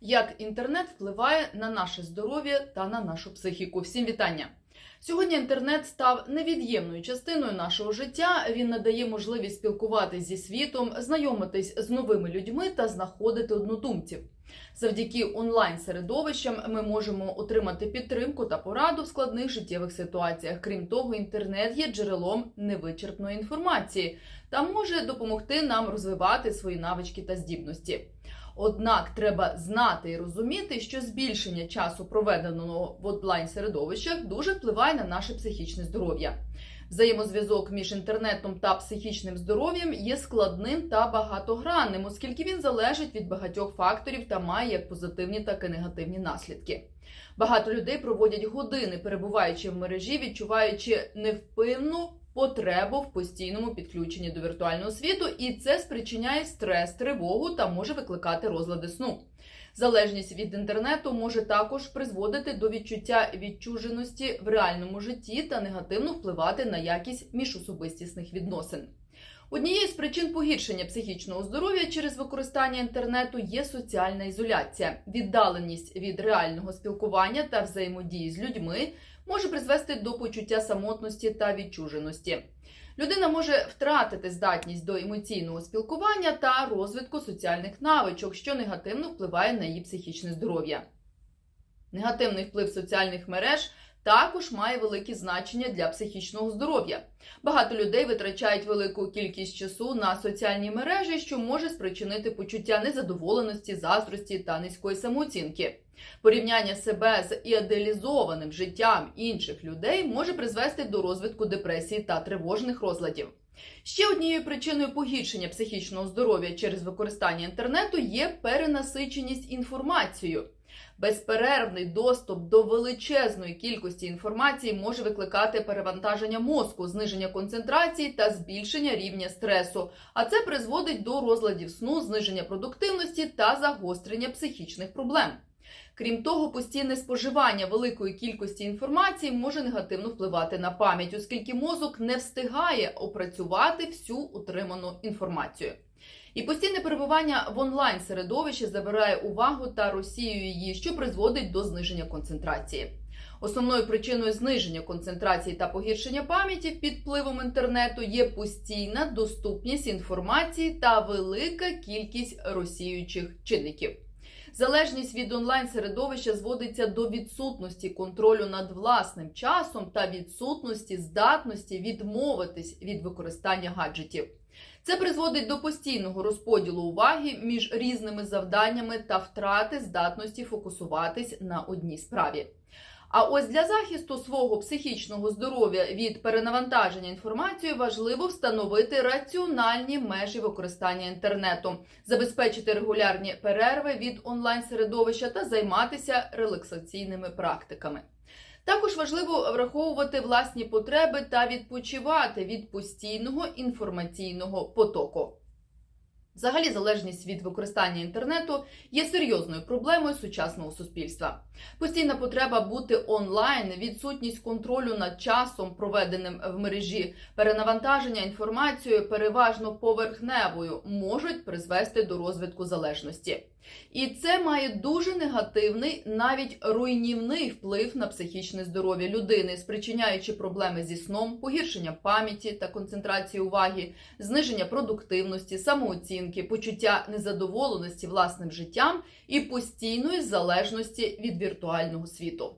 Як інтернет впливає на наше здоров'я та на нашу психіку? Всім вітання! Сьогодні інтернет став невід'ємною частиною нашого життя. Він надає можливість спілкуватись зі світом, знайомитись з новими людьми та знаходити однодумців. Завдяки онлайн середовищам ми можемо отримати підтримку та пораду в складних життєвих ситуаціях. Крім того, інтернет є джерелом невичерпної інформації та може допомогти нам розвивати свої навички та здібності. Однак треба знати і розуміти, що збільшення часу, проведеного в онлайн середовищах, дуже впливає на наше психічне здоров'я. Взаємозв'язок між інтернетом та психічним здоров'ям є складним та багатогранним, оскільки він залежить від багатьох факторів та має як позитивні, так і негативні наслідки. Багато людей проводять години, перебуваючи в мережі, відчуваючи невпинну потребу в постійному підключенні до віртуального світу, і це спричиняє стрес, тривогу та може викликати розлади сну. Залежність від інтернету може також призводити до відчуття відчуженості в реальному житті та негативно впливати на якість міжособистісних відносин. Однією з причин погіршення психічного здоров'я через використання інтернету є соціальна ізоляція. Віддаленість від реального спілкування та взаємодії з людьми може призвести до почуття самотності та відчуженості. Людина може втратити здатність до емоційного спілкування та розвитку соціальних навичок, що негативно впливає на її психічне здоров'я. Негативний вплив соціальних мереж також має велике значення для психічного здоров'я. Багато людей витрачають велику кількість часу на соціальні мережі, що може спричинити почуття незадоволеності, заздрості та низької самооцінки. Порівняння себе з ідеалізованим життям інших людей може призвести до розвитку депресії та тривожних розладів. Ще однією причиною погіршення психічного здоров'я через використання інтернету є перенасиченість інформацією. Безперервний доступ до величезної кількості інформації може викликати перевантаження мозку, зниження концентрації та збільшення рівня стресу. А це призводить до розладів сну, зниження продуктивності та загострення психічних проблем. Крім того, постійне споживання великої кількості інформації може негативно впливати на пам'ять, оскільки мозок не встигає опрацювати всю утриману інформацію. І постійне перебування в онлайн середовищі забирає увагу та Росію її, що призводить до зниження концентрації. Основною причиною зниження концентрації та погіршення пам'яті під впливом інтернету є постійна доступність інформації та велика кількість росіючих чинників. Залежність від онлайн середовища зводиться до відсутності контролю над власним часом та відсутності здатності відмовитись від використання гаджетів. Це призводить до постійного розподілу уваги між різними завданнями та втрати здатності фокусуватись на одній справі. А ось для захисту свого психічного здоров'я від перенавантаження інформацією важливо встановити раціональні межі використання інтернету, забезпечити регулярні перерви від онлайн середовища та займатися релаксаційними практиками. Також важливо враховувати власні потреби та відпочивати від постійного інформаційного потоку. Взагалі, залежність від використання інтернету є серйозною проблемою сучасного суспільства. Постійна потреба бути онлайн, відсутність контролю над часом, проведеним в мережі, перенавантаження інформацією, переважно поверхневою, можуть призвести до розвитку залежності. І це має дуже негативний, навіть руйнівний вплив на психічне здоров'я людини, спричиняючи проблеми зі сном, погіршення пам'яті та концентрації уваги, зниження продуктивності, самооцінки, почуття незадоволеності власним життям і постійної залежності від віртуального світу.